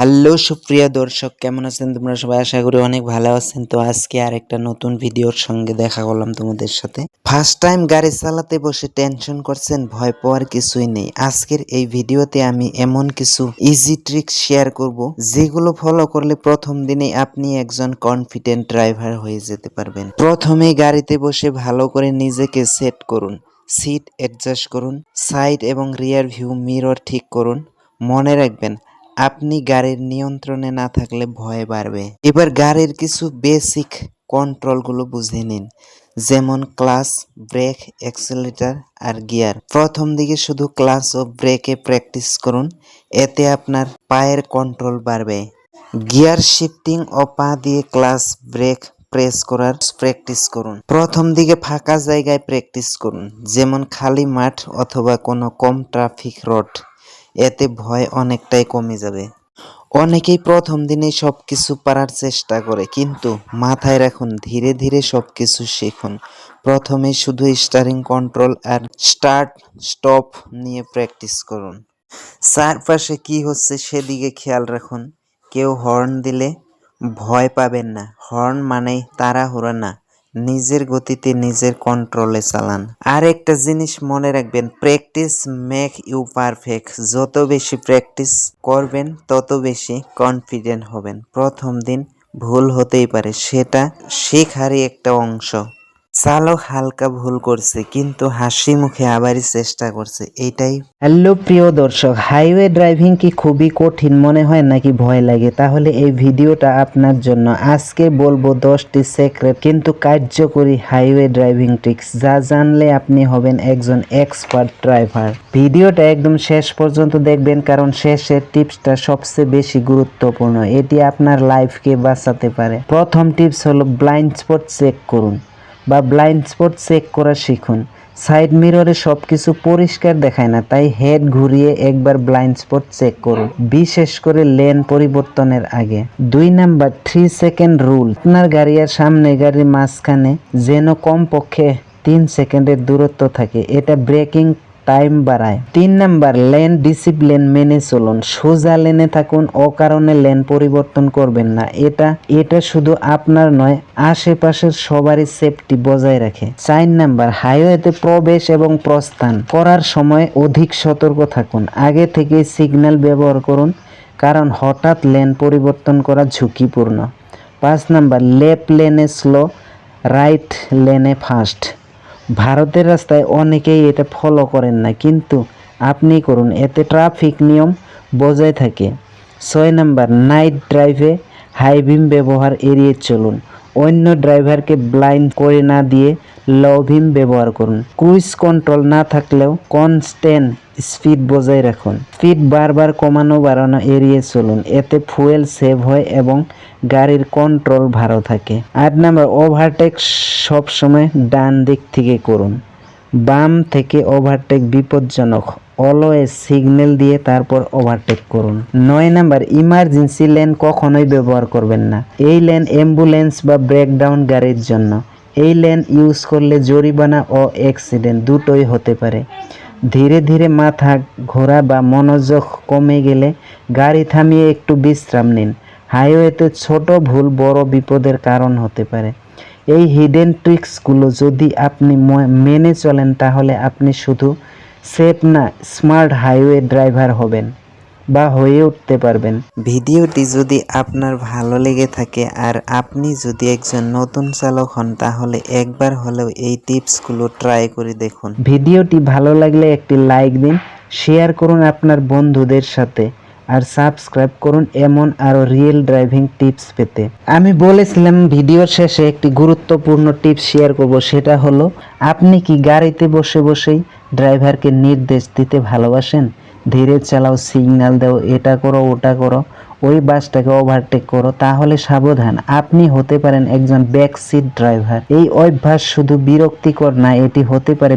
Hello, সুপ্রিয় দর্শক, কেমন আছেন তোমরা সবাই? আশা করি অনেক ভালো আছেন। তো আজকে আর একটা নতুন ভিডিওর সঙ্গে দেখা করলাম তোমাদের সাথে। ফার্স্ট টাইম গাড়ি চালাতে বসে টেনশন করছেন, ভয় পাওয়ার কিছুই নেই। আজকের এই ভিডিওতে আমি এমন কিছু ইজি ট্রিক শেয়ার করব, যেগুলো ফলো করলে প্রথম দিনে আপনি একজন কনফিডেন্ট ড্রাইভার হয়ে যেতে পারবেন। প্রথমে গাড়িতে বসে ভালো করে নিজেকে সেট করুন সিট অ্যাডজাস্ট করুন সাইড এবং রিয়ার ভিউ মিরর ঠিক করুন, মনে রাখবেন আপনি গাড়ির নিয়ন্ত্রণে না থাকলে ভয় বাড়বে। এবার গাড়ির কিছু বেসিক কন্ট্রোলগুলো বুঝে নিন, যেমন ক্লাস ব্রেক অ্যাক্সেলেটার আর গিয়ার প্রথম দিকে শুধু ক্লাস ও ব্রেকে প্র্যাকটিস করুন, এতে আপনার পায়ের কন্ট্রোল বাড়বে। গিয়ার শিফটিং ও পা দিয়ে ক্লাস ব্রেক প্রেস করার প্র্যাকটিস করুন। প্রথম দিকে ফাঁকা জায়গায় প্র্যাকটিস করুন, যেমন খালি মাঠ অথবা কোনো কম ট্রাফিক রোড এতে ভয় অনেকটাই কমে যাবে। অনেকেই প্রথম দিনেই সব কিছু পারার চেষ্টা করে, কিন্তু মাথায় রাখুন, ধীরে ধীরে সব কিছু শিখুন। প্রথমে শুধু স্টারিং কন্ট্রোল আর স্টার্ট, স্টপ নিয়ে প্র্যাকটিস করুন। চারপাশে কি হচ্ছে সেদিকে খেয়াল রাখুন। কেউ হর্ন দিলে ভয় পাবেন না। হর্ন মানেই তাড়াহুড়া না। নিজের গতিতে নিজের কন্ট্রোলে চালান। আর একটা জিনিস মনে রাখবেন প্র্যাকটিস মেক ইউ পারফেক্ট যত বেশি প্র্যাকটিস করবেন, তত বেশি কনফিডেন্ট হবেন। প্রথম দিন ভুল হতেই পারে, সেটা শেখারই একটা অংশ। চালক হালকা ভুল করছে, কিন্তু হাসি মুখে আবারই চেষ্টা করছে। এটাই হ্যালো, প্রিয় দর্শক, হাইওয়ে ড্রাইভিং কি খুবই কঠিন মনে হয় নাকি ভয় লাগে? তাহলে এই ভিডিওটা আপনার জন্য। আজকে বলব দশটি সেক্রেট কিন্তু কার্যকরী হাইওয়ে ড্রাইভিং ট্রিক্স যা জানলে আপনি হবেন একজন এক্সপার্ট ড্রাইভার ভিডিওটা একদম শেষ পর্যন্ত দেখবেন, কারণ শেষের টিপসটা সবচেয়ে বেশি গুরুত্বপূর্ণ। এটি আপনার লাইফকে বাঁচাতে পারে। প্রথম টিপস হলো ব্লাইন্ড স্পট চেক করুন। বা ব্লাইন্ড স্পট চেক করা শিখুন। সাইড মিররে সব কিছু পরিষ্কার দেখায় না, তাই হেড ঘুরিয়ে একবার ব্লাইন্ড স্পট চেক করুন, বিশেষ করে লেন পরিবর্তনের আগে। দুই নাম্বার থ্রি সেকেন্ড রুল আপনার গাড়ি আর সামনে গাড়ির মাঝখানে যেন কমপক্ষে তিন সেকেন্ডের দূরত্ব থাকে, এটা ব্রেকিং টাইম বাড়ায়। তিন নাম্বার, লেন ডিসিপ্লিন মেনে চলুন। সোজা লেনে থাকুন অকারণে লেন পরিবর্তন করবেন না। এটা এটা শুধু আপনার নয়, আশেপাশের সবারই সেফটি বজায় রাখে। চার নাম্বার হাইওয়েতে প্রবেশ এবং প্রস্থান করার সময় অধিক সতর্ক থাকুন। আগে থেকে সিগন্যাল ব্যবহার করুন, কারণ হঠাৎ লেন পরিবর্তন করা ঝুঁকিপূর্ণ। পাঁচ নাম্বার লেফট লেনে স্লো রাইট লেনে ফাস্ট ভারতের রাস্তায় অনেকেই এটা ফলো করেন না, কিন্তু আপনি করুন, এতে ট্রাফিক নিয়ম বজায় থাকে। ছয় নাম্বার নাইট ড্রাইভে হাই বিম ব্যবহার এড়িয়ে চলুন। অন্য ড্রাইভারকে ব্লাইন্ড করে না দিয়ে লো বিম ব্যবহার করুন। ক্রুইজ কন্ট্রোল না থাকলেও কনস্ট্যান্ট স্পিড বজায় রাখুন। স্পিড বারবার কমানো বাড়ানো এড়িয়ে চলুন। এতে ফুয়েল সেভ হয় এবং গাড়ির কন্ট্রোল ভালো থাকে। আট নাম্বার, ওভারটেক সবসময় ডান দিক থেকে করুন। বাম থেকে ওভারটেক বিপজ্জনক অলওয়েজ সিগন্যাল দিয়ে তারপর ওভারটেক করুন। নয় নাম্বার ইমার্জেন্সি লেন কখনোই ব্যবহার করবেন না। এই লেন অ্যাম্বুলেন্স বা ব্রেকডাউন গাড়ির জন্য। এই লেন ইউজ করলে জরিমানা ও অ্যাক্সিডেন্ট দুটোই হতে পারে। ধীরে ধীরে মাথা ঘোরা বা মনোযোগ কমে গেলে গাড়ি থামিয়ে একটু বিশ্রাম নিন। হাইওয়েতে ছোট ভুল বড় বিপদের কারণ হতে পারে। এই হিডেন ট্রিক্সগুলো যদি আপনি মেনে চলেন তাহলে আপনি শুধু সেফ না স্মার্ট হাইওয়ে ড্রাইভার হবেন বা হয়ে উঠতে পারবেন। ভিডিওটি যদি আপনার ভালো লেগে থাকে আর আপনি যদি একজন নতুন চালক হন তাহলে একবার হলেও এই টিপসগুলো ট্রাই করে দেখুন। ভিডিওটি ভালো লাগলে একটি লাইক দিন শেয়ার করুন আপনার বন্ধুদের সাথে আর সাবস্ক্রাইব করুন এমন আরও রিয়েল ড্রাইভিং টিপস পেতে। আমি বলেছিলাম ভিডিওর শেষে একটি গুরুত্বপূর্ণ টিপস শেয়ার করব সেটা হলো আপনি কি গাড়িতে বসে বসেই ড্রাইভারকে নির্দেশ দিতে ভালোবাসেন। ধীরে চালাও, সিগন্যাল দাও, এটা করো, ওটা করো, ওই বাসটাকে ওভারটেক করো, তাহলে সাবধান। আপনি হতে পারেন একজন ব্যাক সিট ড্রাইভার এই অভ্যাস শুধু বিরক্তিকর না, এটি হতে পারে